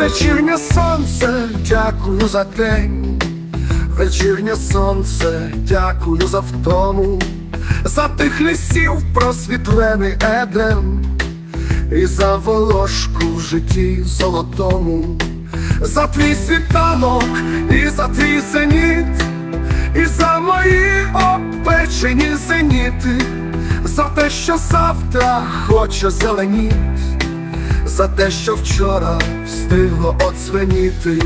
Вечірнє сонце, дякую за день. Вечірнє сонце, дякую за втому, за тих лісів просвітлений едем, і за волошку в житті золотому, за твій світанок, і за твій зеніт, і за мої опечені зеніти, за те, що завтра хоче зеленіть за те, що вчора встигло оцвеніти.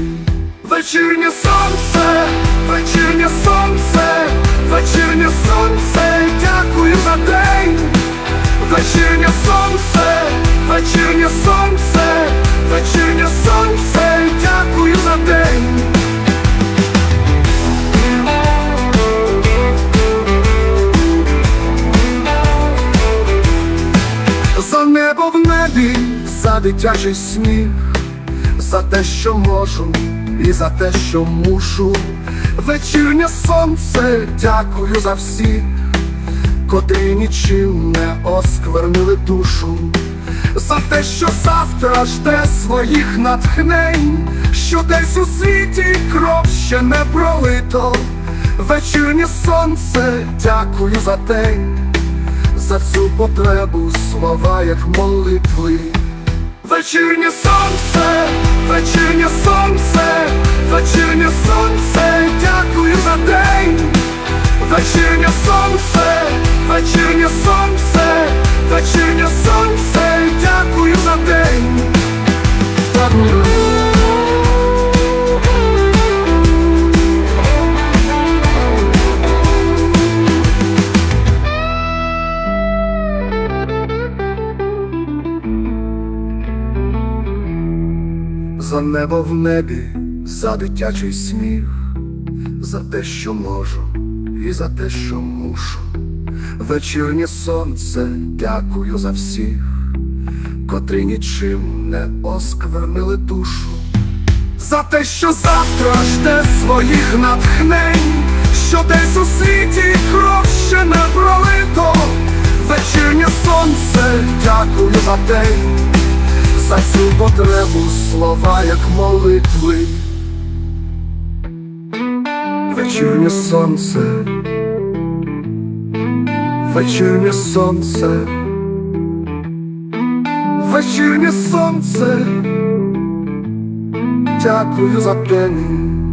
Вечірнє сонце, вечірнє сонце, вечірнє сонце, дякую за день. Вечірнє сонце, вечірнє сонце, небо в небі, за дитячий сміх, за те, що можу, і за те, що мушу. Вечірнє сонце, дякую за всіх, котрі нічим не осквернили душу. За те, що завтра жде своїх натхнень, що десь у світі кров ще не пролито. Вечірнє сонце, дякую за день за цю потребу слова, як молитви. Вечірнє сонце, вечірнє сонце, вечірнє сонце, дякую за день. Вечірнє сонце, вечірнє сонце, вечірнє сонце, дякую за день. За небо в небі, за дитячий сміх, за те, що можу, і за те, що мушу. Вечірнє сонце, дякую за всіх, котрі нічим не осквернили душу. За те, що завтра жде своїх натхнень, що десь у світі кров ще не пролито. Вечірнє сонце, дякую за день за цю потребу слова, як молитви. Вечірнє сонце, вечірнє сонце, вечірнє сонце, дякую за день.